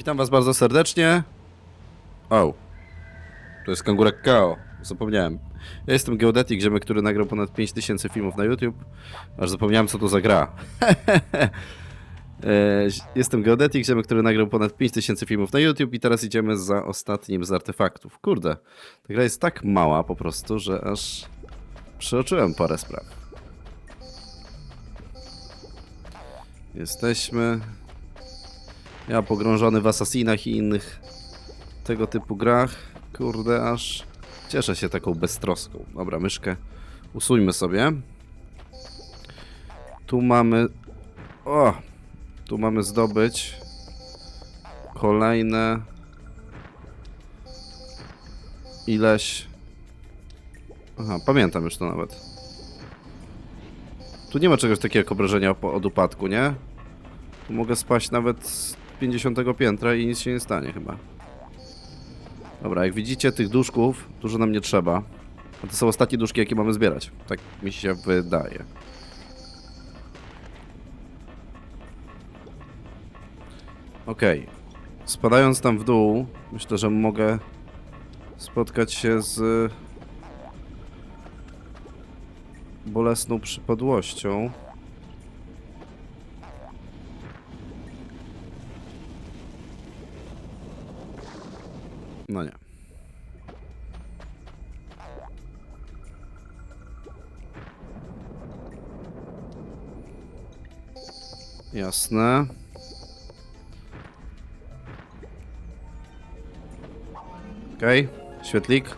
Witam was bardzo serdecznie. O, to jest kangurek Kao. Zapomniałem. Ja jestem Geodetic, ziomek, który nagrał ponad 5000 filmów na YouTube. Aż zapomniałem, co to za gra. E, jestem Geodetic, ziomek, który nagrał ponad 5000 filmów na YouTube i teraz idziemy za ostatnim z artefaktów. Kurde, ta gra jest tak mała po prostu, że aż przeoczyłem parę spraw. Jesteśmy ja pogrążony w Assassinach i innych tego typu grach. Kurde, aż cieszę się taką beztroską. Dobra, myszkę usuńmy sobie. Tu mamy... O! Tu mamy zdobyć kolejne ileś... Aha, pamiętam już to nawet. Tu nie ma czegoś takiego jak obrażenia od upadku, nie? Tu mogę spaść nawet 50 piętra i nic się nie stanie chyba. Dobra, jak widzicie tych duszków dużo nam nie trzeba. A to są ostatnie duszki jakie mamy zbierać. Tak mi się wydaje. Okej. Spadając tam w dół, myślę, że mogę spotkać się z bolesną przypadłością. Jasne. Okej, świetlik.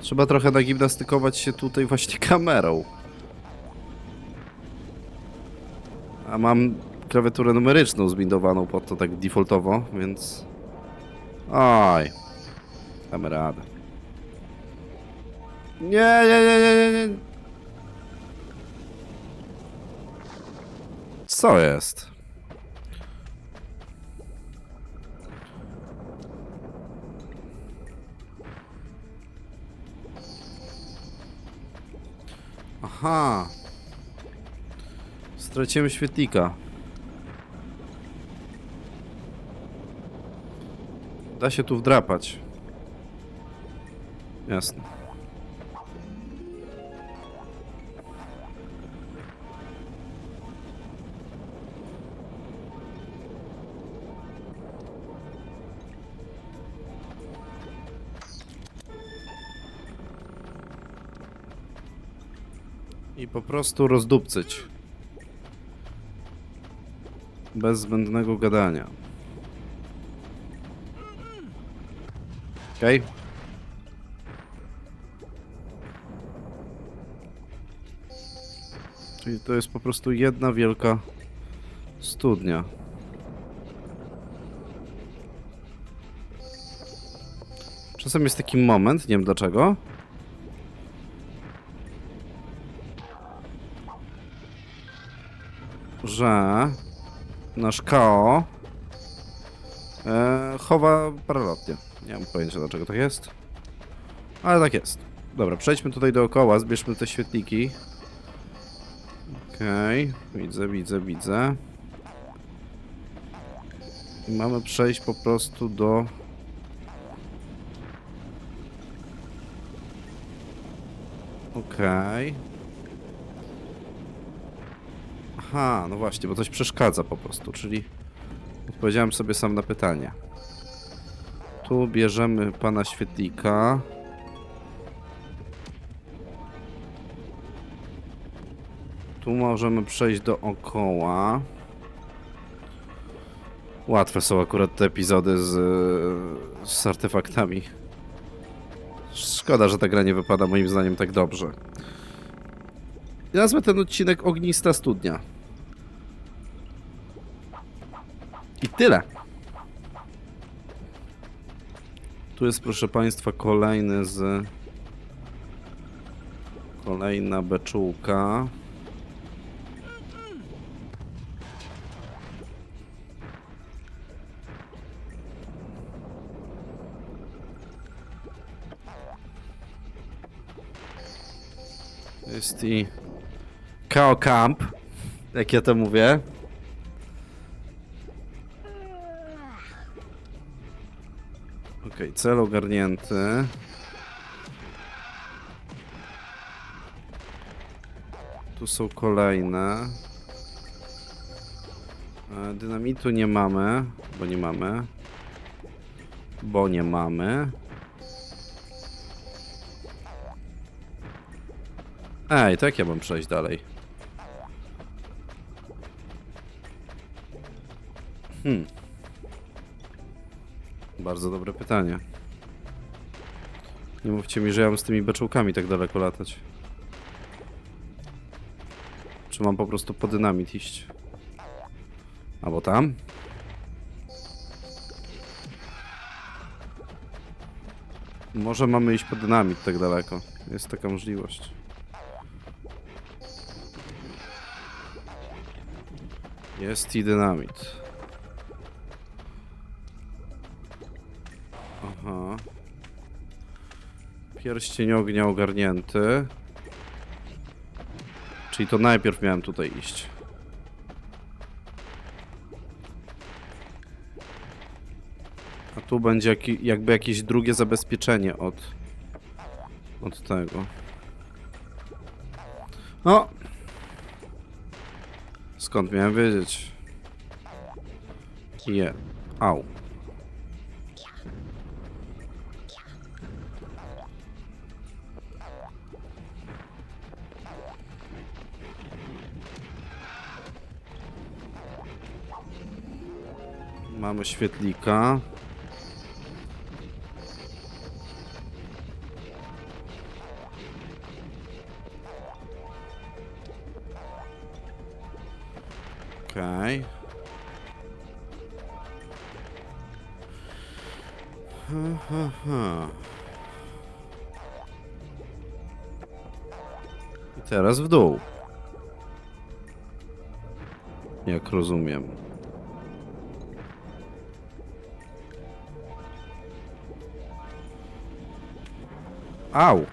Trzeba trochę nagimnastykować się tutaj właśnie kamerą. A mam klawiaturę numeryczną zbindowaną pod to tak defaultowo, więc... Oj. Damy radę. Nie, nie, nie, nie, nie, Co jest? Aha. Straciłem świetlika. Da się tu wdrapać. Jasne. Po prostu rozdupcyć. Bez zbędnego gadania. Okej. Czyli to jest po prostu jedna wielka studnia. Czasem jest taki moment, nie wiem dlaczego. Że nasz KO e, chowa paralotnie. Nie mam pojęcia dlaczego tak jest. Ale tak jest. Dobra, przejdźmy tutaj dookoła, zbierzmy te świetliki. Okej, widzę, widzę, widzę. I mamy przejść po prostu do... Okej. Aha, no właśnie, bo coś przeszkadza po prostu, czyli odpowiedziałem sobie sam na pytanie. Tu bierzemy pana świetlika. Tu możemy przejść dookoła. Łatwe są akurat te epizody z, z artefaktami. Szkoda, że ta gra nie wypada moim zdaniem tak dobrze. Nazwę ten odcinek Ognista Studnia. Tyle. Tu jest, proszę Państwa, kolejny z... Kolejna beczułka. Jest i... Kao Camp. Jak ja to mówię? Okej, cel ogarnięty. Tu są kolejne. E, Dynamitu nie mamy, bo nie mamy. Bo nie mamy. Ej, tak ja mam przejść dalej. Hmm. Bardzo dobre pytanie. Nie mówcie mi, że ja mam z tymi beczułkami tak daleko latać. Czy mam po prostu po dynamit iść? Albo tam? Może mamy iść po dynamit tak daleko. Jest taka możliwość. Jest i dynamit. Pierścień ognia ogarnięty. Czyli to najpierw miałem tutaj iść. A tu będzie jakby jakieś drugie zabezpieczenie od, od tego. O! Skąd miałem wiedzieć? Je. Au. Mamy świetlika. Okej. Ha, ha, teraz w dół. Jak rozumiem. Au!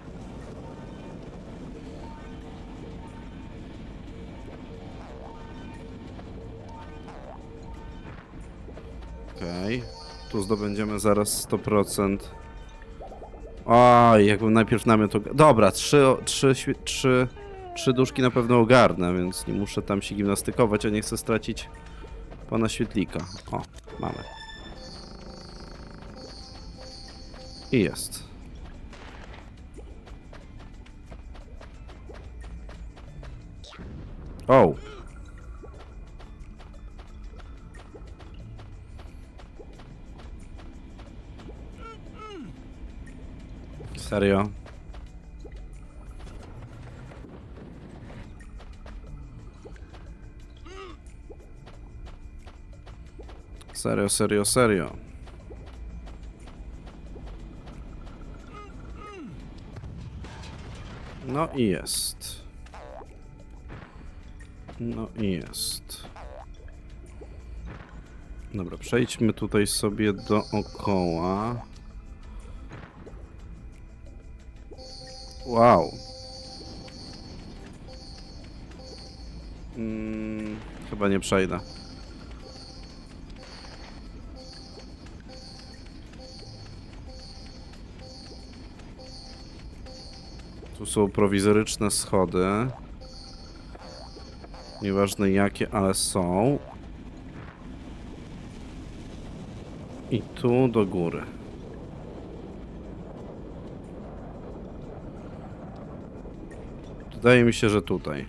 Okej. Tu zdobędziemy zaraz 100%. Oj, jakbym najpierw namiot... og- Dobra, trzy, trzy, trzy, trzy duszki na pewno ogarnę, więc nie muszę tam się gimnastykować, a nie chcę stracić pana świetlika. O, mamy. I jest. O! Serio? Serio, serio, serio. No i jest. No jest. Dobra, przejdźmy tutaj sobie dookoła. Wow. Mm, chyba nie przejdę. Tu są prowizoryczne schody. Nieważne jakie, ale są. I tu do góry. Wydaje mi się, że tutaj.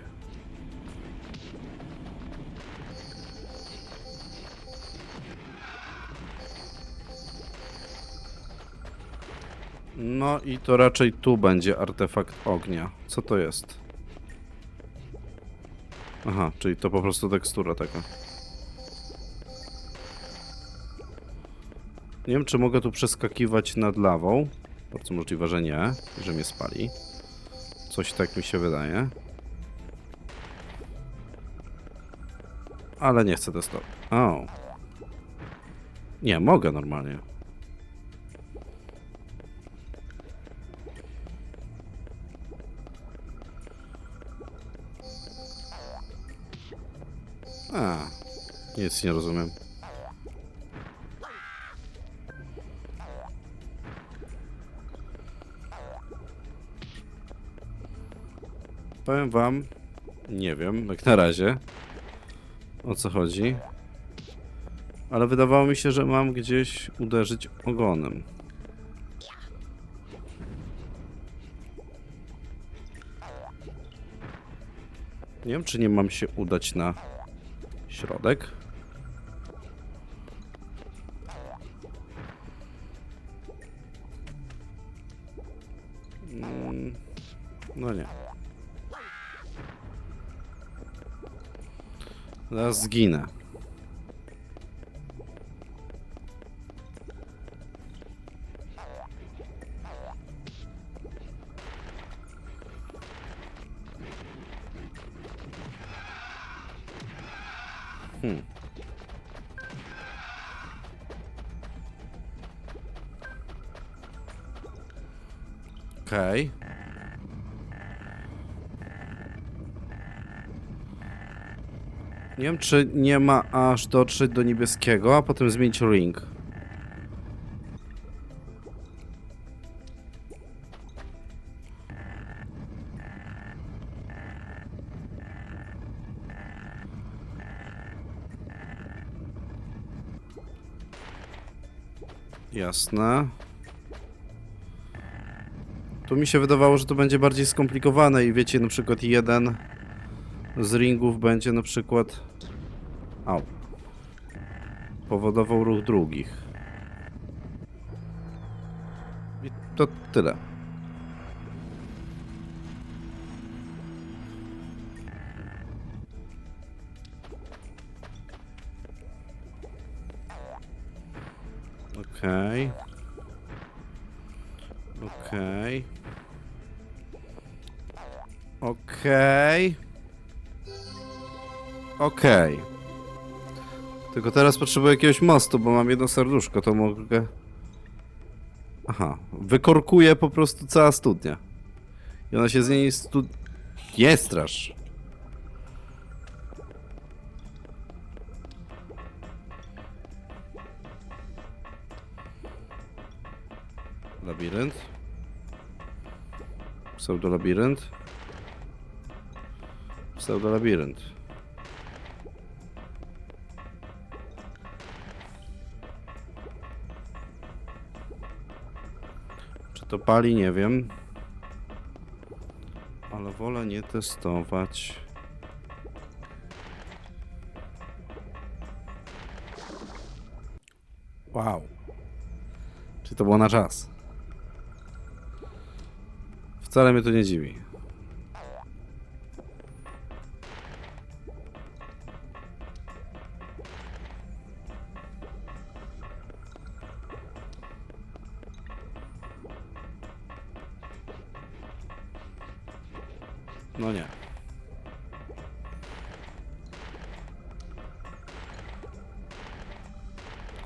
No i to raczej tu będzie artefakt ognia. Co to jest? Aha, czyli to po prostu tekstura taka. Nie wiem, czy mogę tu przeskakiwać nad lawą. Bardzo możliwe, że nie, że mnie spali. Coś tak mi się wydaje. Ale nie chcę testować. O. Nie, mogę normalnie. A, nic nie rozumiem. Powiem wam, nie wiem, jak na razie, o co chodzi. Ale wydawało mi się, że mam gdzieś uderzyć ogonem. Nie wiem, czy nie mam się udać na środek. Mm, No nie. Zaraz zginę. Hmm. Okej. Nie wiem, czy nie ma aż dotrzeć do niebieskiego, a potem zmienić ring. Jasne. Tu mi się wydawało, że to będzie bardziej skomplikowane i wiecie, na przykład jeden z ringów będzie na przykład au, powodował ruch drugich. I to tyle. Okej. Okej. Okej. Okej. Tylko teraz potrzebuję jakiegoś mostu, bo mam jedno serduszko, to mogę... Aha, wykorkuję po prostu cała studnia. I ona się z niej stu... Nie strasz. Labirynt. Pseudolabirynt. Pseudolabirynt. Czy to pali? Nie wiem. Ale wolę nie testować. Wow. Czy to było na czas? Wcale mnie to nie dziwi. No nie.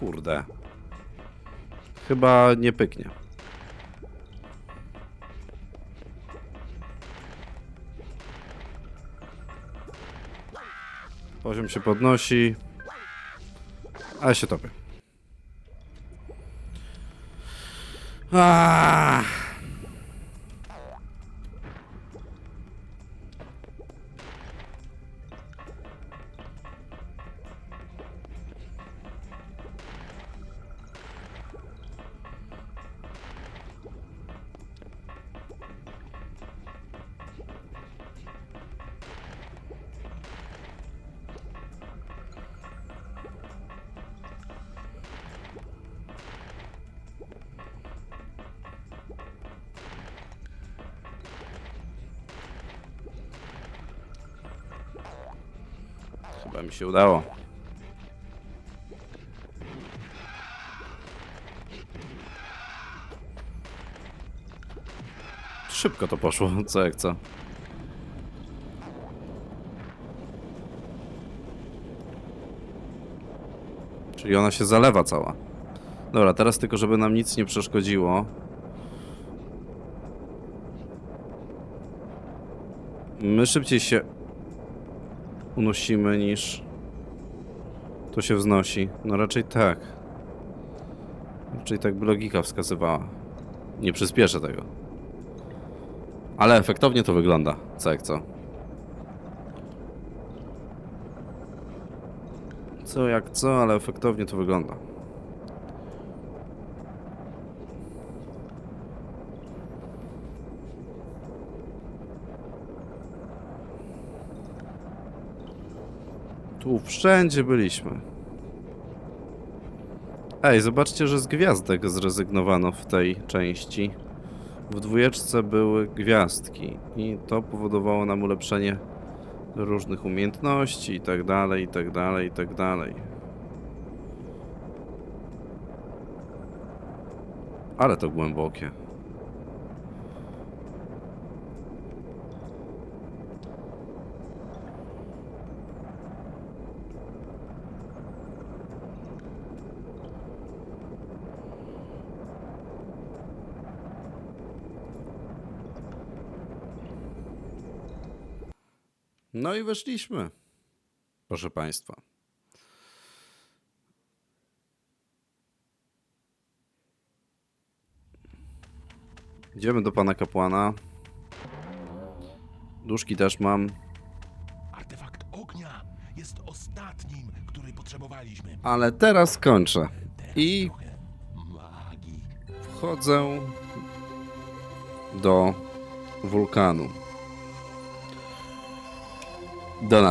Kurde. Chyba nie pyknie. Poziom się podnosi. Ale się topię. Aaaa. Chyba mi się udało. Szybko to poszło, co jak co. Czyli ona się zalewa cała. Dobra, teraz tylko, żeby nam nic nie przeszkodziło. My szybciej się unosimy niż To się wznosi. No raczej tak. Raczej tak by logika wskazywała. Nie przyspieszę tego. Ale efektownie to wygląda. Co jak co. Co jak co, ale efektownie to wygląda. Tu wszędzie byliśmy. Ej, zobaczcie, że z gwiazdek zrezygnowano w tej części. W dwójeczce były gwiazdki i to powodowało nam ulepszenie różnych umiejętności i tak dalej, i tak dalej, i tak dalej. Ale to głębokie. No i weszliśmy. Proszę Państwa. Idziemy do pana kapłana. Duszki też mam, Artefakt ognia jest ostatnim, który potrzebowaliśmy. ale teraz kończę. I wchodzę do wulkanu. Do nas.